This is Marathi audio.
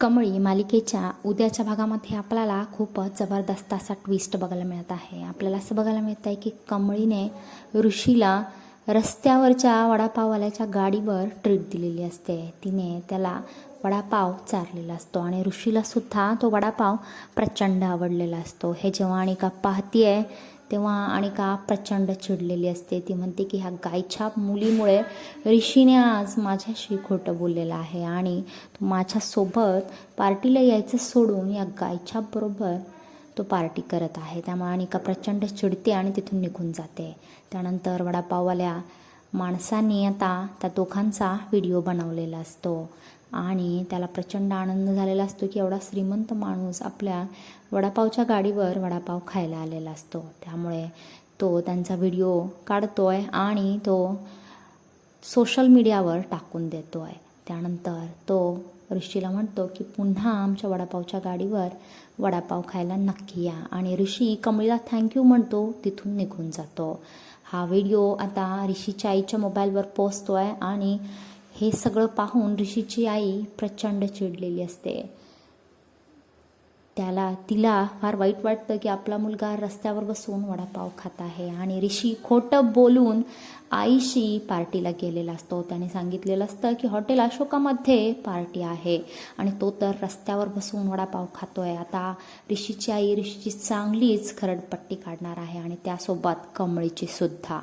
कमळी मालिकेच्या उद्याच्या भागामध्ये आपल्याला खूपच जबरदस्त असा ट्विस्ट बघायला मिळत आहे. आपल्याला असं बघायला मिळत आहे की कमळीने ऋषीला रस्त्यावरच्या वडापाववाल्याच्या गाडीवर ट्रीट दिलेली असते. तिने त्याला वडापाव चारलेला असतो आणि ऋषीला सुद्धा तो वडापाव प्रचंड आवडलेला असतो. हे जेव्हा अनिका पाहतीये तेव्हा अनिका प्रचंड चिडलेली असते. ती म्हणते की ह्या गायछाप मुलीमुळे ऋषीने आज माझ्याशी खोटं बोललेलं आहे आणि तो माझ्यासोबत पार्टीला यायचं सोडून या गायछापबरोबर तो पार्टी करत आहे. त्यामुळे अनिका प्रचंड चिडते आणि तिथून निघून जाते. त्यानंतर वडापाववाल्या माणसांनी आता त्या दोघांचा व्हिडिओ बनवलेला असतो. आणि त्याला प्रचंड आनंद झालेला असतो की एवढा श्रीमंत माणूस आपल्या वडापावच्या गाडीवर वडापाव खायला आलेला असतो. त्यामुळे तो त्यांचा व्हिडिओ काढतो आहे आणि तो सोशल मीडियावर टाकून देतो आहे त्यानंतर तो ऋषीला म्हणतो की पुन्हा आमच्या वडापावच्या गाडीवर वडापाव खायला नक्की या. आणि ऋषी कमळीला थँक्यू म्हणतो तिथून निघून जातो. हा व्हिडिओ आता ऋषीच्या आईच्या मोबाईलवर पोचतो आहे आणि हे सगळं पाहून ऋषीची आई प्रचंड चिडलेली असते. त्याला तिला फार वाईट वाटतं की आपला मुलगा रस्त्यावर बसून वडापाव खात आहे आणि ऋषी खोटं बोलून आईशी पार्टीला गेलेला असतो. त्याने सांगितलेलं असतं की हॉटेल अशोकामध्ये पार्टी आहे आणि तो तर रस्त्यावर बसून वडापाव खातोय. आता ऋषीची आई ऋषीची चांगलीच खरडपट्टी काढणार आहे आणि त्यासोबत कमळीची सुद्धा.